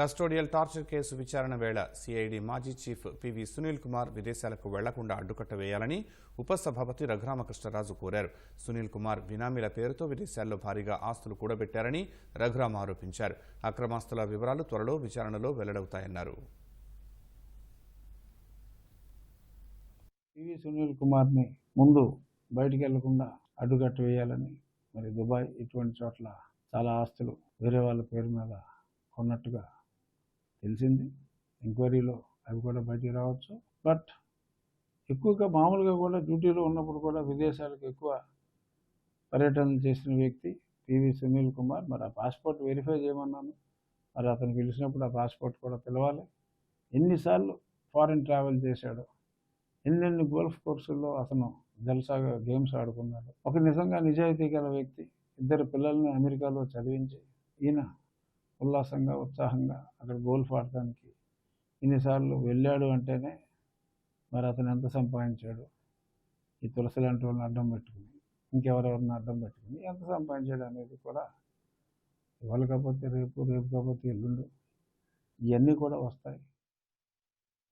Custodial torture case విచారణ వేళ CID మాజీ చీఫ్ పివి సునీల్ కుమార్ విదేశాలకు వెళ్ళకుండా అడ్డుకట్ట వేయాలని ఉపసభాపతి రఘురామకృష్ణరాజు కోరారు. సునీల్ కుమార్ బినామీల పేరుతో విదేశాల్లో భారీగా ఆస్తులు కూడబెట్టారని రఘురామ ఆరోపించారు. అక్రమాస్తుల వివరాలు త్వరలో విచారణలో వెల్లడవుతాయన్నారు. పివి సునీల్ కుమార్ని ముందు బయటికి వెళ్ళకుండా అడ్డుకట్ట వేయాలని మరి దుబాయ్ ఇటువంటి చోట్ల చాలా ఆస్తులు వేరే వాళ్ళ పేరు మీద కొన్నట్టుగా తెలిసింది. ఎంక్వైరీలో అవి కూడా బయటికి రావచ్చు. బట్ ఎక్కువగా మామూలుగా కూడా డ్యూటీలో ఉన్నప్పుడు కూడా విదేశాలకు ఎక్కువ పర్యటన చేసిన వ్యక్తి పివి సునీల్ కుమార్. మరి ఆ పాస్పోర్ట్ వెరిఫై చేయమన్నాను. మరి అతను పిలిచినప్పుడు ఆ పాస్పోర్ట్ కూడా పిలవాలి ఎన్నిసార్లు ఫారిన్ ట్రావెల్ చేశాడో. ఎన్నెన్ని గోల్ఫ్ కోర్సుల్లో అతను జల్సాగా గేమ్స్ ఆడుకున్నాడు. ఒక నిజంగా నిజాయితీ గల వ్యక్తి. ఇద్దరు పిల్లల్ని అమెరికాలో చదివించి ఈయన ఉల్లాసంగా ఉత్సాహంగా అక్కడ గోల్ఫ్ ఆడటానికి ఇన్నిసార్లు వెళ్ళాడు అంటేనే మరి అతను ఎంత సంపాదించాడు? ఈ తులసి లాంటి వాళ్ళని అడ్డం పెట్టుకుని ఇంకెవరెవరిని అడ్డం పెట్టుకుని ఎంత సంపాదించాడు అనేది కూడా ఇవాళ కాకపోతే రేపు రేపు కాకపోతే ఎల్లుండు ఇవన్నీ కూడా వస్తాయి.